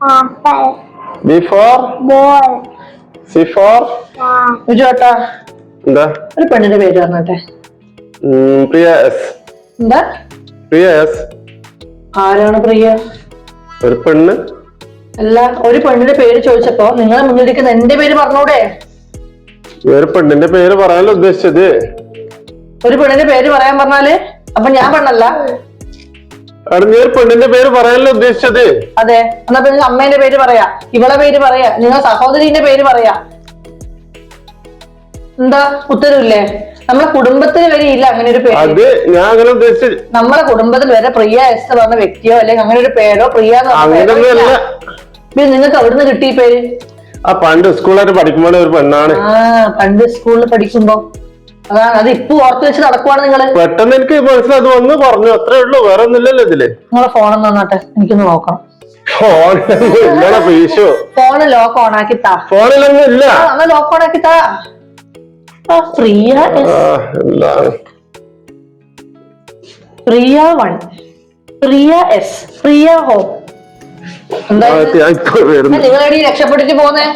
apple, B for ball, for uh, ചേട്ടാ എന്താ? ഒരു പെണ്ണിന്റെ പേര് പറഞ്ഞട്ടെ. ഉം, പ്രിയ എസ്. എന്താ? പ്രിയ എസ്. ആരാണ് പ്രിയ? ഒരു പെണ്ണ്. അല്ല ഒരു പെണ്ണിന്റെ പേര് ചോദിച്ചപ്പോ നിങ്ങളെ മുന്നിലിരിക്കുന്ന എന്റെ പേര് പറഞ്ഞൂടെ? ഈ ഒരു പെണ്ണിന്റെ പേര് പറയാനല്ല ഉദ്ദേശിച്ചത്? ഒരു പെണ്ണിന്റെ പേര് പറയാൻ പറഞ്ഞാൽ അപ്പൊ ഞാൻ പെണ്ണല്ല. അവിടെ പെണ്ണിന്റെ പേര് പറയാനല്ല ഉദ്ദേശിച്ചത്? അതെ. എന്നാ പിന്നെ അമ്മേന്റെ പേര് പറയാ. ഇവളെ പേര് പറയാ. നിങ്ങൾ സഹോദരിന്റെ പേര് പറയാ. എന്താ? ഉത്തരവില്ലേ? നമ്മളെ കുടുംബത്തിന് വരെ ഇല്ല അങ്ങനെ ഒരു പേര്. അത് ഞാൻ അങ്ങനെ ഉദ്ദേശിച്ചു നമ്മളെ കുടുംബത്തിൽ വരെ പ്രിയ എസ് എന്ന് പറഞ്ഞ വ്യക്തിയോ അല്ലെങ്കിൽ അങ്ങനെ ഒരു പേരോ പ്രിയ എന്ന് പറഞ്ഞ പേരോ അങ്ങനെയൊന്നും ഇല്ല. പിന്നെ നിങ്ങൾക്ക് അവിടുന്ന് കിട്ടി ഈ പേര്? ആ പണ്ട് സ്കൂളായിട്ട് പഠിക്കുമ്പോൾ ഒരു പെണ്ണാണ്. ആ പണ്ട് സ്കൂളിൽ പഠിക്കുമ്പോ. അത് ഇപ്പൊ ഓർത്ത് വെച്ച് നടക്കുവാണ് നിങ്ങൾ. പെട്ടെന്ന് എനിക്ക് മനസ്സിൽ അത് വന്ന് പറഞ്ഞു. അത്രേ ഉള്ളൂ വേറെ ഒന്നുമില്ലല്ലോ ഇതിൽ. നിങ്ങളെ ഫോണൊന്ന് തന്നാട്ടെ എനിക്കൊന്ന് നോക്കണം. ഫോണിലൊന്നും ഇല്ലടാ പീശു. ഫോണ് ലോക്ക് ഓൺ ആക്കി താ ഫോണിലൊന്നും ഇല്ല. ആ, ലോക്ക് ഓൺ ആക്കി താ Priya Priya one. Priya S. Priya home. എന്താ നിങ്ങൾ രക്ഷപ്പെട്ടിട്ട് പോന്നേ?